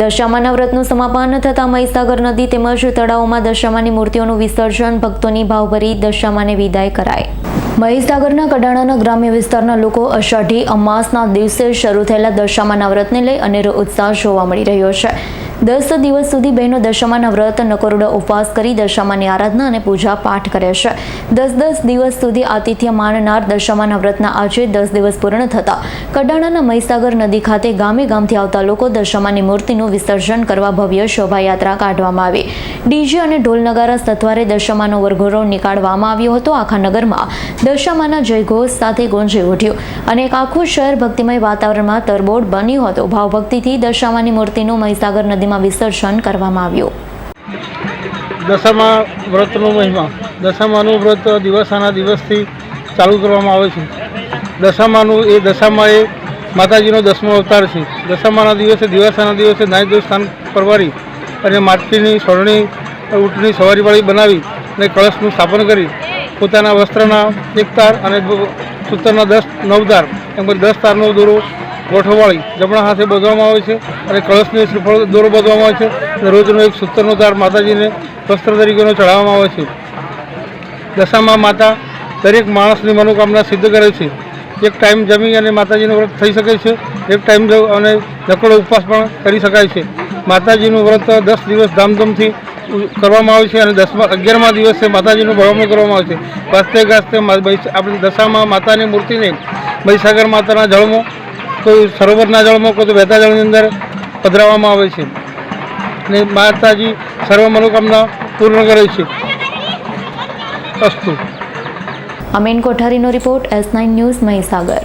દશામાના વ્રતનું સમાપન થતાં મહીસાગર નદી તેમજ તળાવોમાં દશામાની મૂર્તિઓનું વિસર્જન, ભક્તોની ભાવભરી દશામાને વિદાય કરાય. મહીસાગરના કડાણાના ગ્રામ્ય વિસ્તારના લોકો અષાઢી અમાસના દિવસે શરૂ થયેલા દશામાના વ્રતને લઈ અનેરો ઉત્સાહ જોવા મળી રહ્યો છે. દસ દિવસ સુધી બહેનો દશામાના વ્રત નકોરડો ઉપવાસ કરી દશામાની આરાધના અને પૂજા પાઠ કરે છે. દસ દસ દિવસ સુધી આતિથ્ય માણનાર દશામાના વ્રતના આજે દસ દિવસ પૂર્ણ થતા. કડાણાના મહીસાગર નદી ખાતે ગામે ગામથી આવતા લોકો દશામાની મૂર્તિનું વિસર્જન કરવા ભવ્ય શોભાયાત્રા કાઢવામાં આવી. ડીજે અને ઢોલ નગારા સથવારે દશામાનો વરઘોડો નીકાળવામાં આવ્યો હતો. આખા નગરમાં દશામાના જયઘોષ સાથે ગુંજી ઉઠ્યો અને એક આખું શહેર ભક્તિમય વાતાવરણમાં તરબોળ બન્યું હતું. ભાવભક્તિથી દશામાની મૂર્તિનું મહીસાગર નદીમાં વિસર્જન કરવામાં આવ્યું. દશામા વ્રતનો મહિમા. દશામાનું વ્રત દિવસાના દિવસથી ચાલુ કરવામાં આવે છે. દશામાનું એ દશામાં એ માતાજીનો દસમો અવતાર છે. દશામાના દિવસે દિવસાના દિવસે નાય દેવ સ્થાન પરવારી અને માટીની સોરણી ઊંટની સવારીવાળી બનાવી અને કળશનું સ્થાપન કરી. પોતાના વસ્ત્રના એક તાર અને સૂતરના દસ, નવ તાર. એમ કરી દસ તારનો દોરો ગોઠવવાળી, જમણા હાથે બાંધવામાં આવે છે અને કળશને શ્રીફળ દોરો બાંધવામાં આવે છે અને રોજનો એક સૂતરનો તાર માતાજીને વસ્ત્ર તરીકેનો ચઢાવવામાં આવે છે. દશામાં માતા દરેક માણસની મનોકામના સિદ્ધ કરે છે. એક ટાઈમ જમી અને માતાજીનું વ્રત થઈ શકે છે. એક ટાઈમ અને નકળો ઉપવાસ પણ કરી શકાય છે. માતાજીનું વ્રત દસ દિવસ ધામધૂમથી કરવામાં આવે છે અને દસમા, અગિયારમા દિવસે માતાજીનું બળવણું કરવામાં આવે છે. ગાસ્તે ગાસ્તે આપણી દશામાં માતાની મૂર્તિને મહીસાગર માતાના જળમાં, કોઈ સરોવરના જળમાં, કોઈ તો વહેતા જળની અંદર પધરાવવામાં આવે છે. અને માતાજી સર્વ મનોકામના પૂર્ણ કરે છે. અસ્તુ. Amin કોઠારીનો report S nine news Mahisagar.